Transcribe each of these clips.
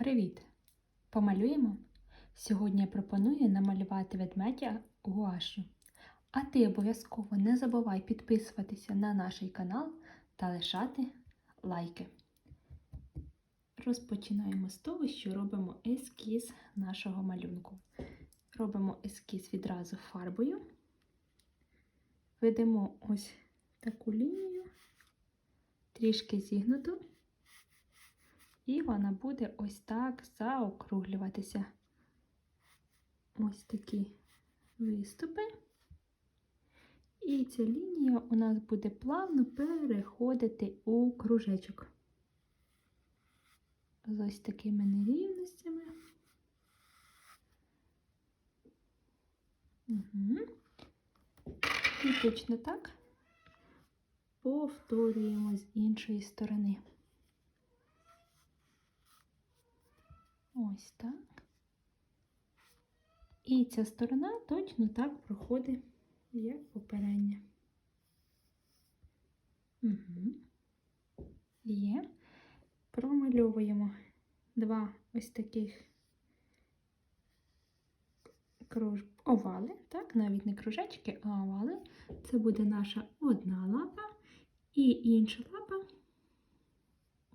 Привіт! Помалюємо? Сьогодні я пропоную намалювати ведмедя гуашю. А ти обов'язково не забувай підписуватися на наш канал та лишати лайки. Розпочинаємо з того, що робимо ескіз нашого малюнку. Робимо ескіз відразу фарбою. Ведемо ось таку лінію, трішки зігнуту. І вона буде ось так заокруглюватися. Ось такі виступи. І ця лінія у нас буде плавно переходити у кружечок. З ось такими нерівностями. Угу. І точно так повторюємо з іншої сторони. Ось так. І ця сторона точно так проходить, як попередня. Угу. Є. Промальовуємо два ось таких круж... овали, так, навіть не кружечки, а овали. Це буде наша одна лапа і інша лапа.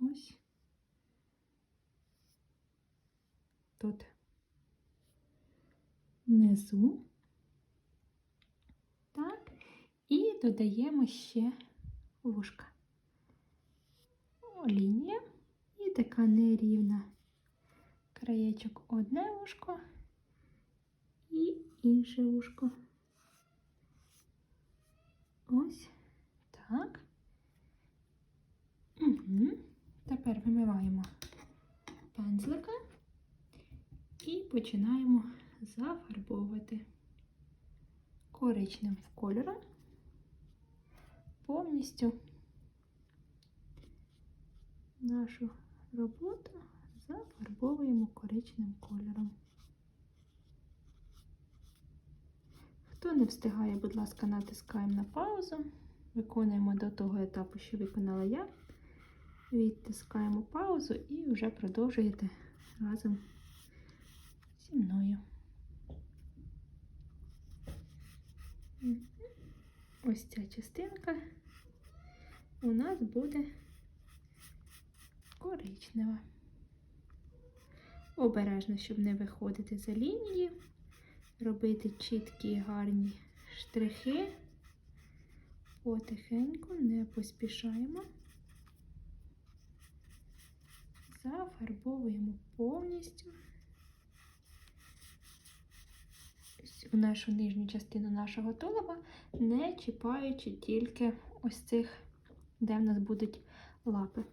Ось. Тут внизу. Так, і додаємо ще вушка. Лінія і така нерівна. Краєчок одне вушко і інше вушко. Ось так. Угу. Тепер вимиваємо пензлика і починаємо зафарбовувати коричневим кольором повністю нашу роботу зафарбовуємо коричневим кольором. Хто не встигає, будь ласка, натискаємо на паузу, виконуємо до того етапу, що виконала я. Відтискаємо паузу і вже продовжуєте разом зі мною. Ось ця частинка у нас буде коричнева. Обережно, щоб не виходити за лінії, робити чіткі гарні штрихи, потихеньку не поспішаємо, зафарбовуємо повністю. У нашу нижню частину нашого тулуба, не чіпаючи тільки ось цих, де в нас будуть лапи.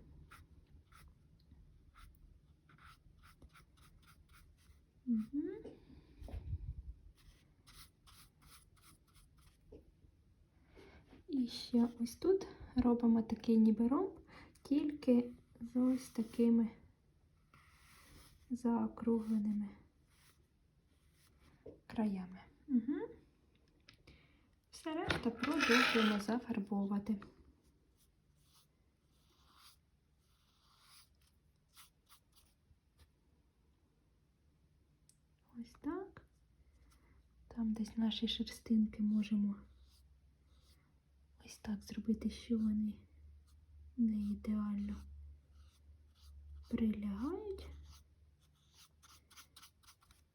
Угу. І ще ось тут робимо такий ніби ромб, тільки з ось такими заокругленими краями. Угу. Все решта продовжуємо зафарбовувати. Ось так. Там десь наші шерстинки можемо ось так зробити, що вони не ідеально прилягають.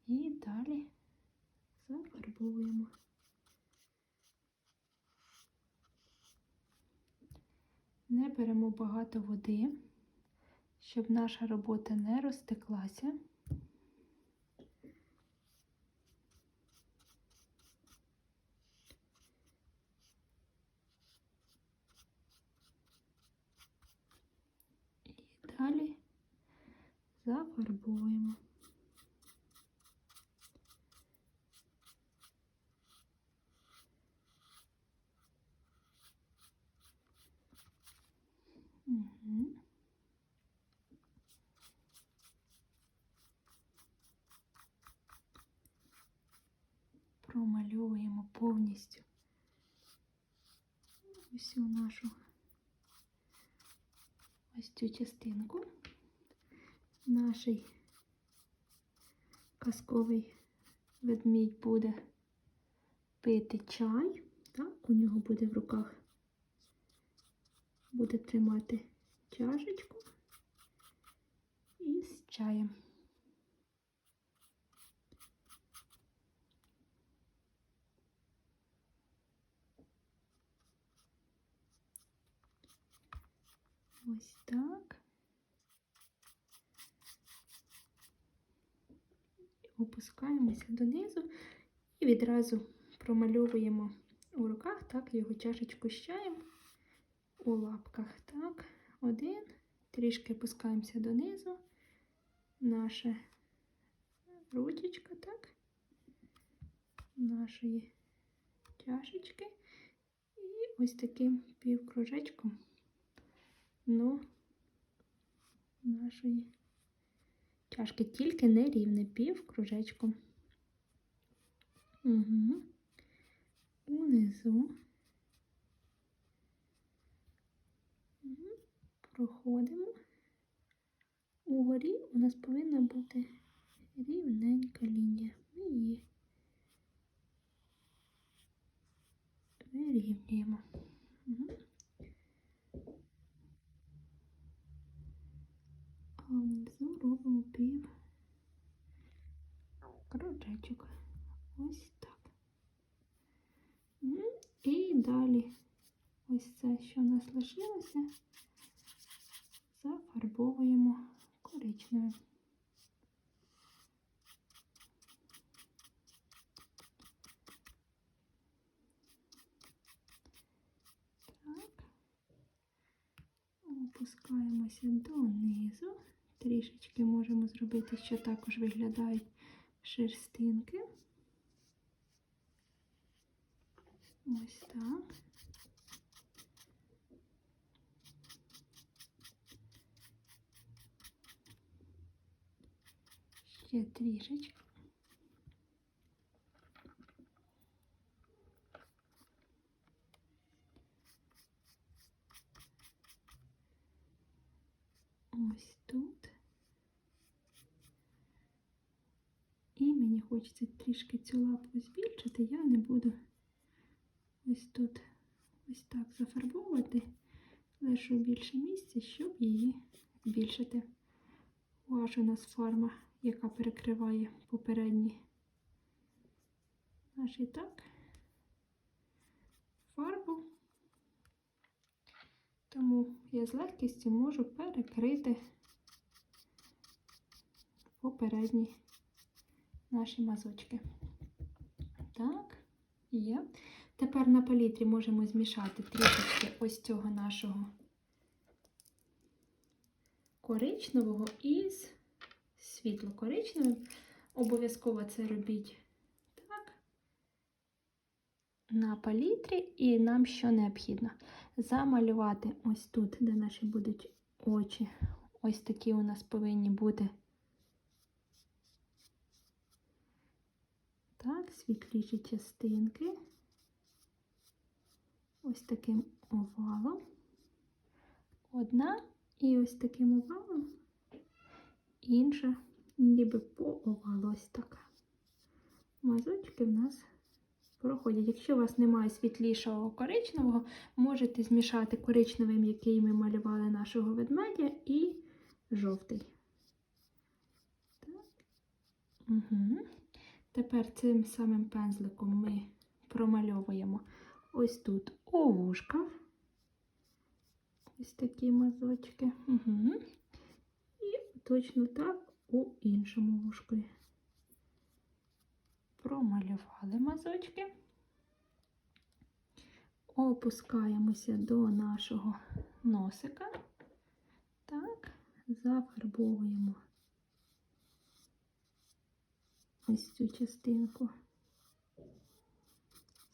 І далі зафарбовуємо. Не беремо багато води, щоб наша робота не розтеклася. І далі зафарбуємо. Промальовуємо повністю усю нашу ось цю частинку. Наш казковий ведмідь буде пити чай. Так, у нього буде в руках, буде тримати чашечку із чаєм. Ось так. Опускаємося донизу і відразу промальовуємо у руках так його чашечку з чаєм у лапках. Так, один. Трішки опускаємося донизу. Наша ручечка, так, нашої чашечки. І ось таким півкружечком дно нашої чашки, тільки не рівне пів кружечком. Угу. Унизу. Проходимо. Угорі у нас повинна бути рівненька лінія. Ми її вирівнюємо. Угу. А внизу робимо пів кружечок. Ось так. І далі ось це, що у нас лишилося, зафарбовуємо коричневим. Опускаємося донизу. Трішечки можемо зробити, що також виглядають шерстинки. Ось так. Ще трішечки. Ось тут. І мені хочеться трішки цю лапку збільшити, я не буду ось тут ось так зафарбовувати, лишу більше місця, щоб її збільшити. Ось у нас форма, яка перекриває попередні наш і так фарбу. Тому я з легкістю можу перекрити попередні наші мазочки. Так, є. Тепер на палітрі можемо змішати трішечки ось цього нашого коричневого із світло-коричневим. Обов'язково це робіть так. На палітрі, і нам що необхідно? Замалювати ось тут, де наші будуть очі. Ось такі у нас повинні бути. Так, світліші частинки. Ось таким овалом. Одна і ось таким овалом, інша, ніби по овалу. Ось так. Мазочки в нас проходять. Якщо у вас немає світлішого коричневого, можете змішати коричневим, який ми малювали нашого ведмедя, і жовтий. Так. Угу. Тепер цим самим пензликом ми промальовуємо ось тут у вушках. Ось такі мазочки. Угу. І точно так у іншому вушку. Промалювали мазочки. Опускаємося до нашого носика. Так, зафарбовуємо ось цю частинку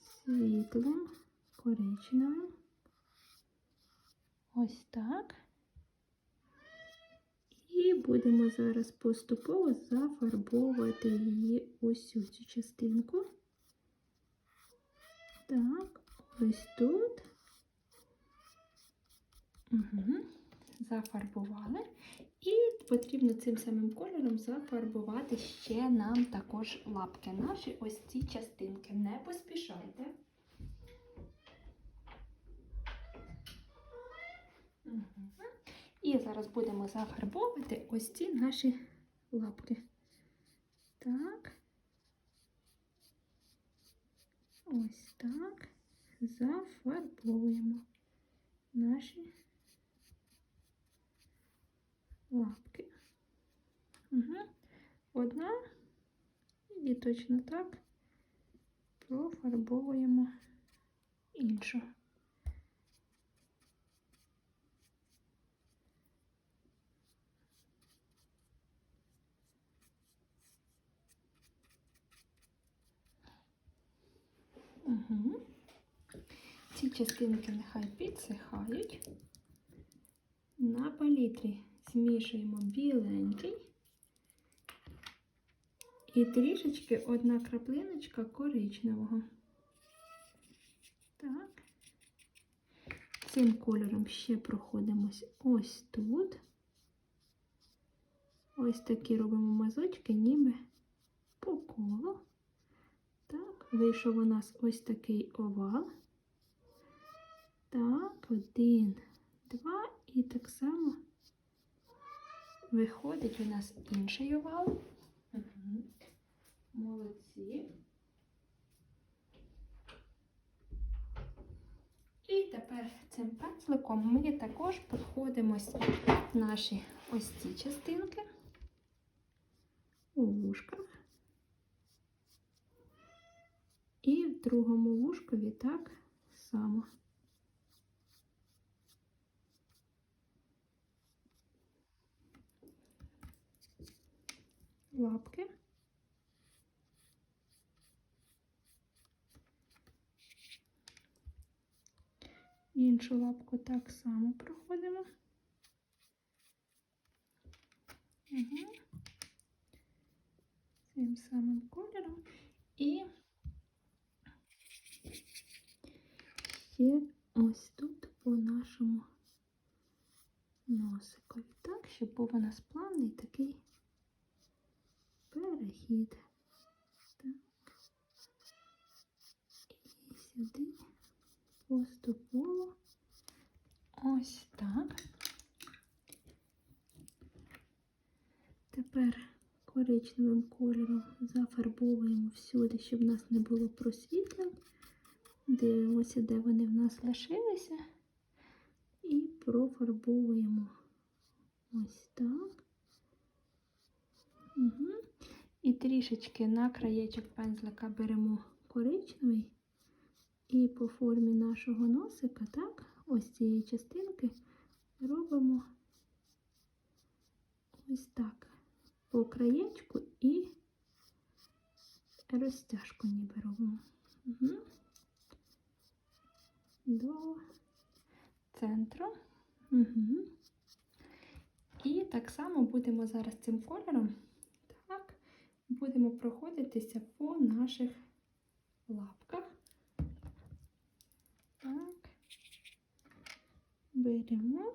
світлим, коричневим. Ось так. І будемо зараз поступово зафарбовувати її ось цю частинку. Так, ось тут. Угу. Зафарбували. І потрібно цим самим кольором зафарбувати ще нам також лапки. Наші ось ці частинки. Не поспішайте. І зараз будемо зафарбовувати ось ці наші лапки. Так. Ось так. Зафарбовуємо наші лапки. Угу. Одна і точно так профарбовуємо іншу. Угу. Ці частинки нехай підсихають. На палітрі змішуємо біленький і трішечки одна краплиночка коричневого. Так. Цим кольором ще проходимось ось тут. Ось такі робимо мазочки, ніби по колу. Так, вийшов у нас ось такий овал. Так, один, два, і так само виходить у нас інший овал. Угу. Молодці. І тепер цим пензликом ми також проходимось наші ось ці частинки у вушках. І в другому вушкові так само. Лапки. Іншу лапку так само проходимо. Угу. Цим самим кольором. І ще ось тут по нашому носикові, так, щоб був у нас плавний такий перехід. Так. І сюди поступово ось так. Тепер коричневим кольором зафарбовуємо всюди, щоб в нас не було просвітлень. Дивимося, де вони в нас лишилися. І профарбовуємо ось так. Угу. І трішечки на краєчок пензлика беремо коричневий. І по формі нашого носика, так, ось цієї частинки робимо ось так по краєчку і розтяжку ніби робимо. Угу. До центру. Угу. І так само будемо зараз цим кольором, будемо проходитися по наших лапках. Так, беремо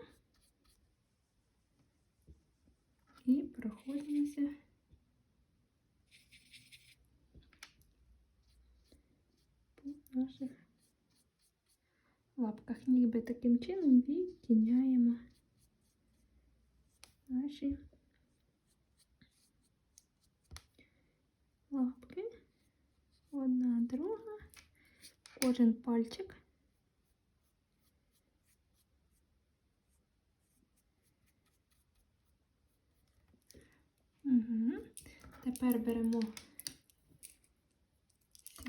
і проходимося по наших лапках. Ніби таким чином відтіняємо наші лапки. Одна, друга, кожен пальчик. Угу. Тепер беремо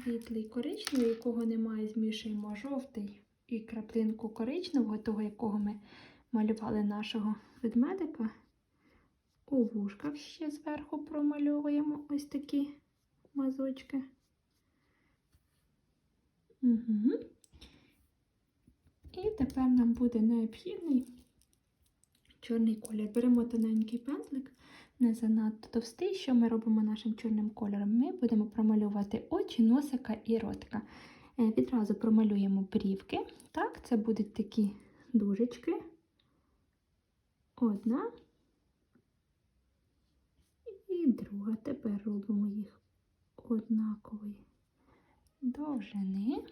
світлий коричневий, якого немає, змішуємо жовтий і краплинку коричневого, того, якого ми малювали нашого ведмедика. У вушках ще зверху промальовуємо ось такі мазочки. Угу. І тепер нам буде необхідний чорний колір. Беремо тоненький пензлик, не занадто товстий. Що ми робимо нашим чорним кольором? Ми будемо промалювати очі, носика і ротика. Е, Відразу промалюємо брівки. Так, це будуть такі дужечки. Одна і друга. Тепер робимо їх однакової довжини.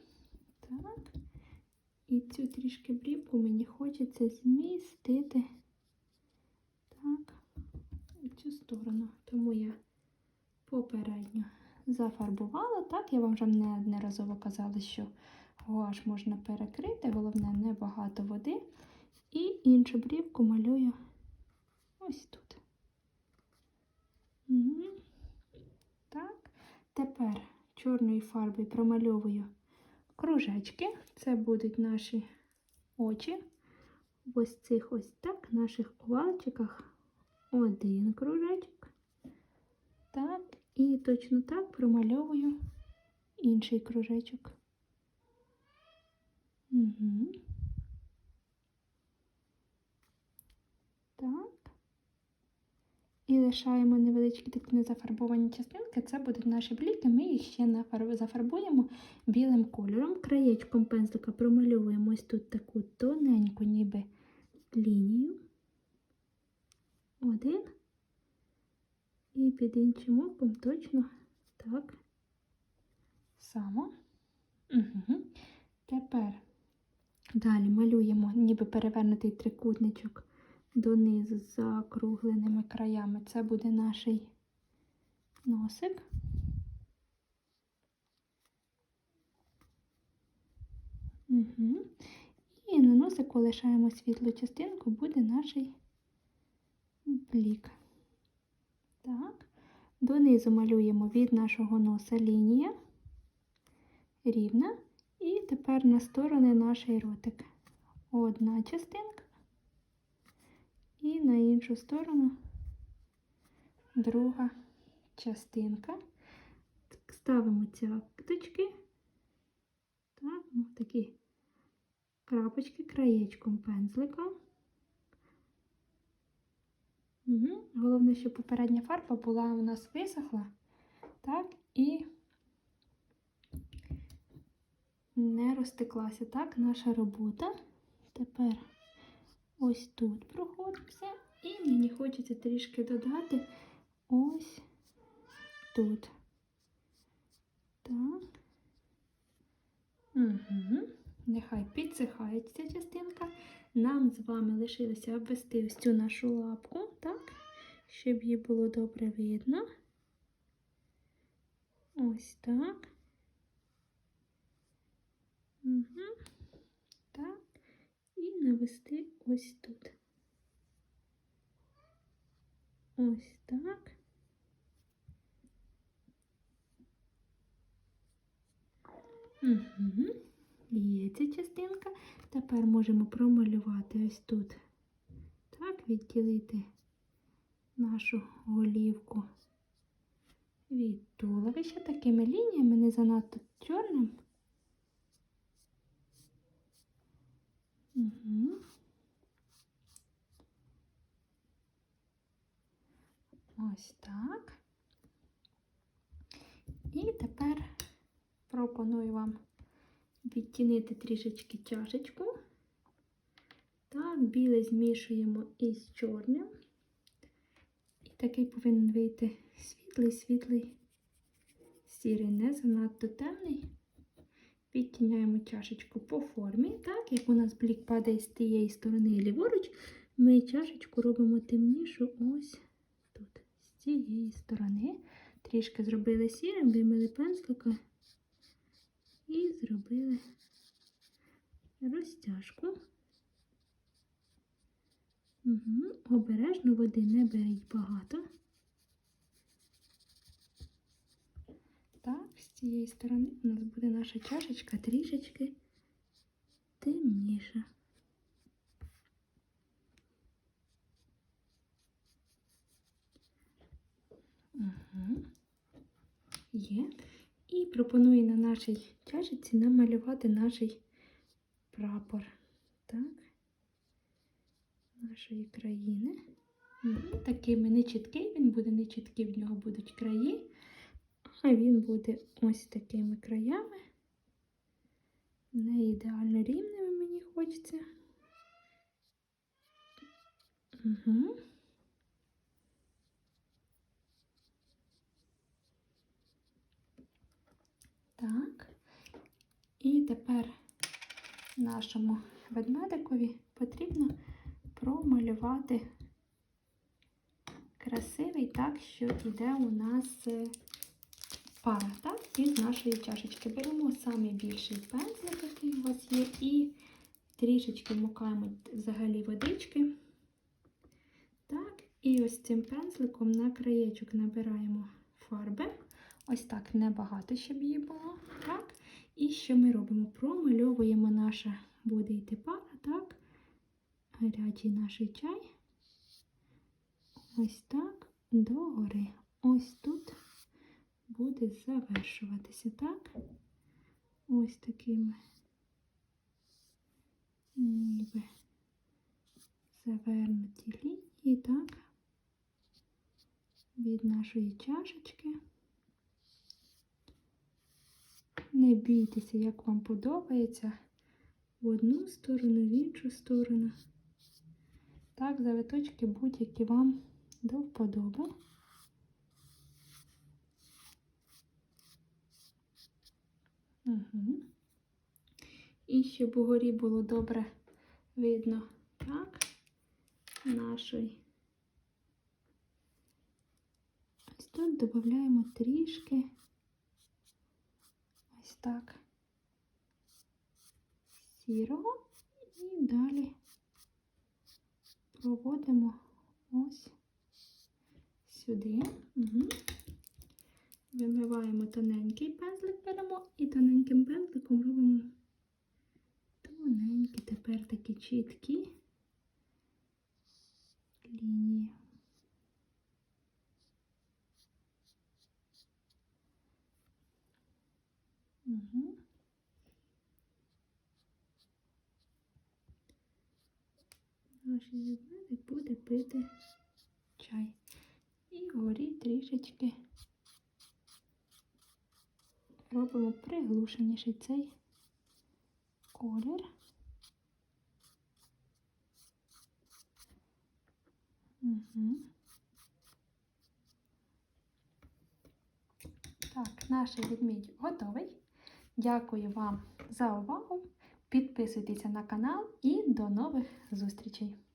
Так. І цю трішки брівку мені хочеться змістити так, у цю сторону. Тому я попередньо зафарбувала. Так, я вам вже неодноразово казала, що гуаш можна перекрити, головне, не багато води. І іншу брівку малюю ось тут. Угу. Тепер чорною фарбою промальовую кружечки. Це будуть наші очі. В ось цих ось так, наших овальчиках один кружечок. Так, і точно так промальовую інший кружечок. Угу. Так. І лишаємо невеличкі такі незафарбовані частинки. Це будуть наші бліки. Ми їх ще зафарбуємо білим кольором. Краєчком пензлика промальовуємо ось тут таку тоненьку, ніби лінію. Один. І під іншим оком точно так само. Угу. Тепер далі малюємо ніби перевернутий трикутничок донизу з закругленими краями. Це буде наш носик. Угу. І на носику лишаємо світлу частинку, буде наш блік. Так. Донизу малюємо від нашого носа лінія рівна. І тепер на сторони наш ротик. Одна частинка. І на іншу сторону друга частинка. Ставимо цяточки, так, ну, такі крапочки краєчком пензлика. Угу. Головне, щоб попередня фарба була у нас висохла, так, і не розтеклася. Так, наша робота. Тепер ось тут проходимося, і мені хочеться трішки додати ось тут. Так. Угу. Нехай підсихає ця частинка. Нам з вами лишилося обвести ось цю нашу лапку, так, щоб її було добре видно. Ось так. Угу. Так. І навести ось тут. Ось так. Угу. Є ця частинка. Тепер можемо промалювати ось тут. Так, відділити нашу голівку від туловища такими лініями, не занадто чорним. Угу. Ось так. І тепер пропоную вам відтінити трішечки чашечку. Так, біле змішуємо із чорним. І такий повинен вийти світлий-світлий сірий, не занадто темний. Підтіняємо чашечку по формі. Так, як у нас блік падає з тієї сторони ліворуч, ми чашечку робимо темнішу ось цієї сторони. Трішки зробили сірим, вимили пензлика і зробили розтяжку. Угу. Обережно води не беріть багато. Так, з цієї сторони у нас буде наша чашечка трішечки темніша. Є. І пропоную на нашій чашечці намалювати наш прапор. Так, нашої країни. Угу. Такими нечіткий, він буде нечіткий, в нього будуть краї. А він буде ось такими краями. Не ідеально рівними мені хочеться. Угу. Так. І тепер нашому ведмедикові потрібно промалювати красивий так, що йде у нас е, пара, так, із нашої чашечки. Беремо самий більший пензлик, який у вас є, і трішечки вмукаємо взагалі водички. Так, і ось цим пензликом на краєчок набираємо фарби. Ось так небагато, щоб її було. Так. І що ми робимо? Промальовуємо наша буде йти пара, так? Гарячий наш чай. Ось так догори. Ось тут буде завершуватися, так? Ось такими ніби завернуті лінії, так? Від нашої чашечки. Не бійтеся, як вам подобається. В одну сторону, в іншу сторону. Так, завиточки будь-які вам до вподоби. Угу. І щоб угорі було добре видно, так, нашої. Ось тут додаємо трішки так сірого і далі проводимо ось сюди. Угу. Вимиваємо тоненький пензлик, беремо і тоненьким пензликом робимо тоненькі, тепер такі чіткі лінії. Угу. Наш ведмедик буде пити чай. І вгорі трішечки робимо приглушеніший цей колір. Угу. Так, наш ведмідь готовий. Дякую вам за увагу. Підписуйтеся на канал і до нових зустрічей!